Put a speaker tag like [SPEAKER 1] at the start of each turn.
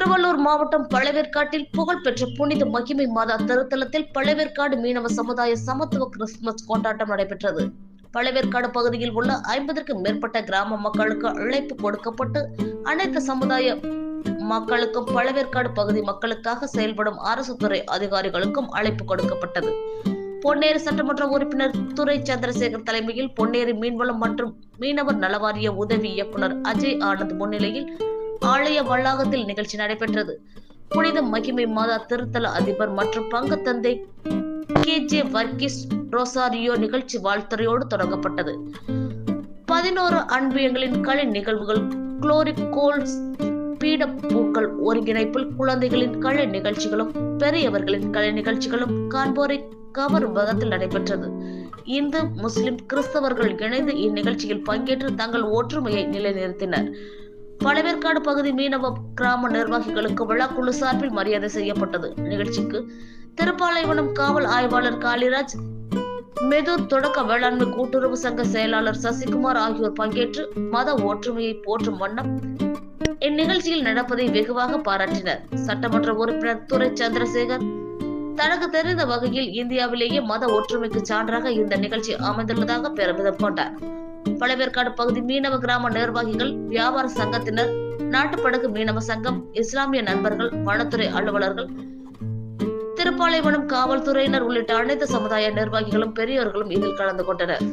[SPEAKER 1] திருவள்ளூர் மாவட்டம் பழவேற்காட்டில் புகழ்பெற்ற புனித மகிமை மாதா திருத்தலத்தில் பழவேற்காடு மீனவ சமுதாய சமத்துவ கிறிஸ்துமஸ் கொண்டாட்டம் நடைபெற்றது. பழவேற்காடு பகுதியில் உள்ள ஐம்பதற்கும் மேற்பட்ட கிராம மக்களுக்கு அழைப்பு கொடுக்கப்பட்டு அனைத்து சமுதாய மக்களுக்கும் பழவேற்காடு பகுதி மக்களுக்காக செயல்படும் அரசு துறை அதிகாரிகளுக்கும் அழைப்பு கொடுக்கப்பட்டது. பொன்னேரி சட்டமன்ற உறுப்பினர் துரை சந்திரசேகர் தலைமையில் பொன்னேரி மீன்வளம் மற்றும் மீனவர் நலவாரிய உதவி இயக்குனர் அஜய் ஆனந்த் முன்னிலையில் ஆலய வளாகத்தில் நிகழ்ச்சி நடைபெற்றது. புனித மகிமை மாதா திருத்தல அதிபர் மற்றும் பங்கு தந்தை கே ஜே வர்கிஸ் ரோசாரியோ நிகழ்ச்சி வாழ்த்துறையோடு தொடங்கப்பட்டது. பதினோரு அன்பியங்களின் கலை நிகழ்வுகள் குளோரிகோல்ஸ் பீட பூக்கள் ஒருங்கிணைப்பில் குழந்தைகளின் கலை நிகழ்ச்சிகளும் பெரியவர்களின் கலை நிகழ்ச்சிகளும் காண்போரை கவரும் விதத்தில் நடைபெற்றது. இந்து முஸ்லிம் கிறிஸ்தவர்கள் இணைந்து இந்நிகழ்ச்சியில் பங்கேற்று தங்கள் ஒற்றுமையை நிலைநிறுத்தினர். பழவேற்காடு பகுதி மீனவ கிராம நிர்வாகிகளுக்கு விழாக்குழு சார்பில் மரியாதை செய்யப்பட்டது. நிகழ்ச்சிக்கு திருப்பாலைவனம் காவல் ஆய்வாளர் காளிராஜ் மெதூர் தொடக்க வேளாண்மை கூட்டுறவு சங்க செயலாளர் சசிகுமார் ஆகியோர் பங்கேற்று மத ஒற்றுமையை போற்றும் வண்ணம் இந்நிகழ்ச்சியில் நடப்பதை வெகுவாக பாராட்டினர். சட்டமன்ற உறுப்பினர் துரை சந்திரசேகர் தனக்கு தெரிந்த வகையில் இந்தியாவிலேயே மத ஒற்றுமைக்கு சான்றாக இந்த நிகழ்ச்சி அமைந்துள்ளதாக பெருமிதம் கொண்டார். பழவேற்காடு பகுதி மீனவ கிராம நிர்வாகிகள் வியாபார சங்கத்தினர் நாட்டுப்படகு மீனவ சங்கம் இஸ்லாமிய நண்பர்கள் வனத்துறை அலுவலர்கள் திருப்பாலைவனம் காவல்துறையினர் உள்ளிட்ட அனைத்து சமுதாய நிர்வாகிகளும் பெரியோர்களும் இதில் கலந்து கொண்டனர்.